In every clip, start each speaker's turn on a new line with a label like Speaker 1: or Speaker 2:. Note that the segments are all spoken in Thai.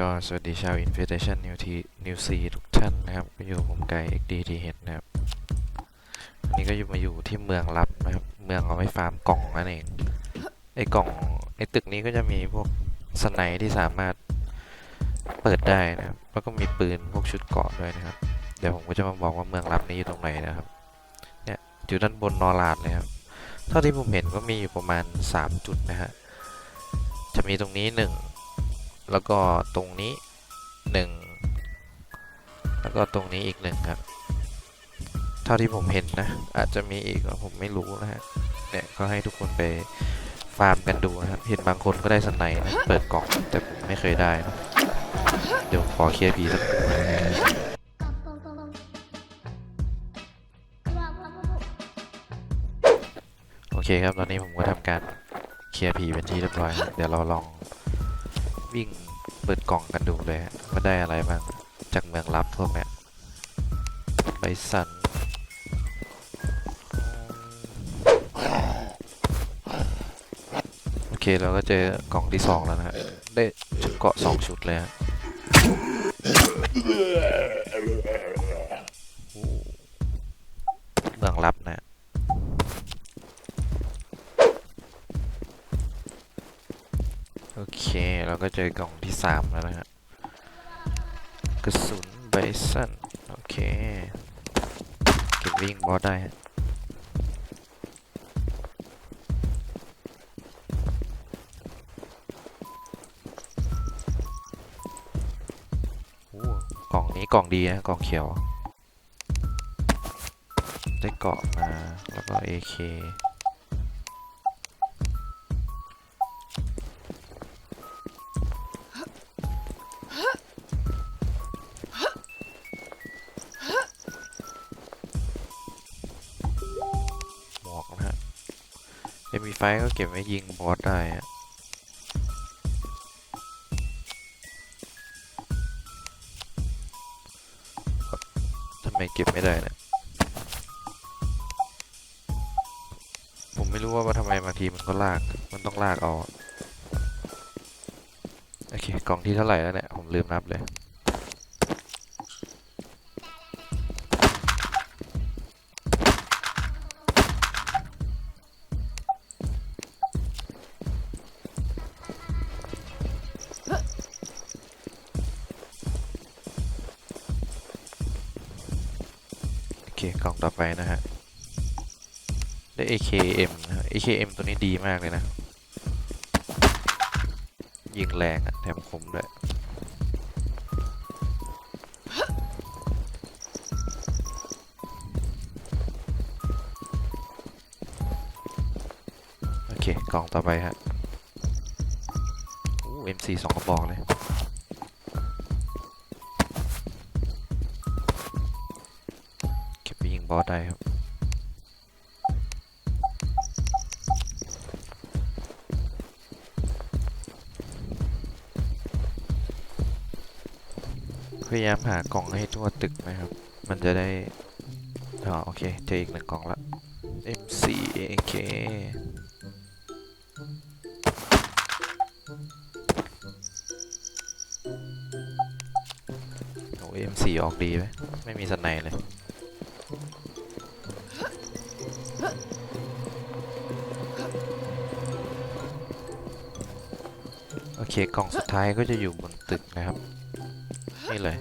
Speaker 1: ก็สวัสดีชาว Invitation New T New C ทุกท่านนะครับก็อยู่ผมไก่ XD t h นะครับวันนี้ก็อยู่มาอยู่ที่เมืองลับนะครับ เมืองเอาไว้ฟาร์มกล่องนั่นเอง ไอ้กล่องไอ้ตึกนี้ก็จะมีพวกสไนด์ที่สามารถเปิดได้นะครับ แล้วก็มีปืนพวกชุดเกราะด้วยนะครับ เดี๋ยวผมก็จะมาบอกว่าเมืองลับนี้อยู่ตรงไหนนะครับ เนี่ยอยู่ด้านบนนอราดเลยครับ เท่าที่ผมเห็นก็มีอยู่ประมาณ 3 จุดนะฮะ จะมีตรงนี้ 1 แล้วก็ตรงนี้ 1 แล้วก็ตรงนี้อีกหนึ่งครับ เท่าที่ผมเห็นนะ อาจจะมีอีกก็ผมไม่รู้นะฮะ เนี่ยก็ให้ทุกคนไปฟาร์มกันดูนะครับ เห็นบางคนก็ได้สไนด์นะเปิดกล่องแต่ผมไม่เคยได้นะเดี๋ยวขอเคลียร์ผีสักครู่นะโอเคครับ ตอนนี้ผมก็ทำการเคลียร์ผีเป็นที่เรียบร้อยครับเดี๋ยวเราลอง วิ่งเปิดกล่องกันดูเลยฮะว่าได้อะไรบ้างจากเมืองลับพวกเนี้ยไบสันโอเคเราก็เจอกล่องที่สองแล้วนะฮะได้ชุดเกาะสองชุดเลยฮะ ก็เจอกล่องที่สามแล้วนะฮะกระสุนไบสันโอเคเก็บวิ่งบอสได้ฮะกล่องนี้กล่องดีนะกล่องเขียว ได้เกาะมาแล้วก็ AK MP5 ก็เก็บไว้ยิงบอสได้ฮะทำไมเก็บไม่ได้เนะี่ยผมไม่รู้ว่าทำไมบางทีมันก็ลาก มันต้องลากเอา โอเค กล่องที่เท่าไหร่แล้วเนี่ย ผมลืมนับเลย กล่องต่อไปนะฮะ ได้ AKM นะฮะ AKM ตัวนี้ดีมากเลยนะ ยิงแรงอะแถมคมด้วยโอเค กล่องต่อไปฮะ โอ้ MC สองกระบอกเลย อสได้ครับ พยายามหากล่องให้ทั่วตึกนะครับ มันจะได้อ๋อโอเค เจออีกหนึ่งกล่องละ M4 AK โอ้ M4 ออกดีไหมไม่มีสไนเลย เคกล่องสุดท้ายก็จะอยู่บนตึกนะครับ นี่เลย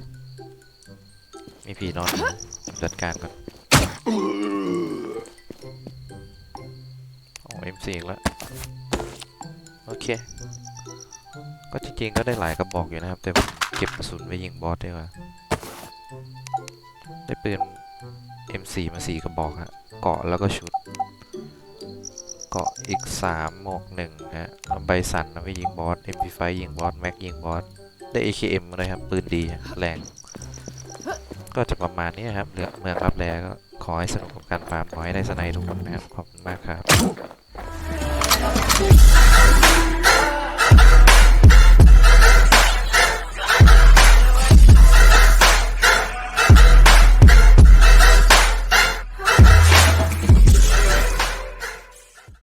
Speaker 1: มีผีนอนอยู่จัดการก่อนโอ้ M4 อีกแล้ว โอเค ก็จริงๆก็ได้หลายกระบอกอยู่นะครับ แต่ผมเก็บกระสุนไว้ยิงบอสไดีกว่า ได้ปืน M4 มาสี่กระบอกฮะเกาะแล้วก็ชุด เกาะอีก3หมวกหนึ่งฮะใบสันเอไปยิงบอส MP5 ยิงบอส แม็กยิงบอส ได้ AKM เลยครับ ปืนดีแรง ก็จะประมาณนี้ครับเหลือเมืองรับแล้วก็ขอให้สนุกกับการฟาร์มขอให้ได้สไยทุกคนนะครับ ขอบคุณมากครับ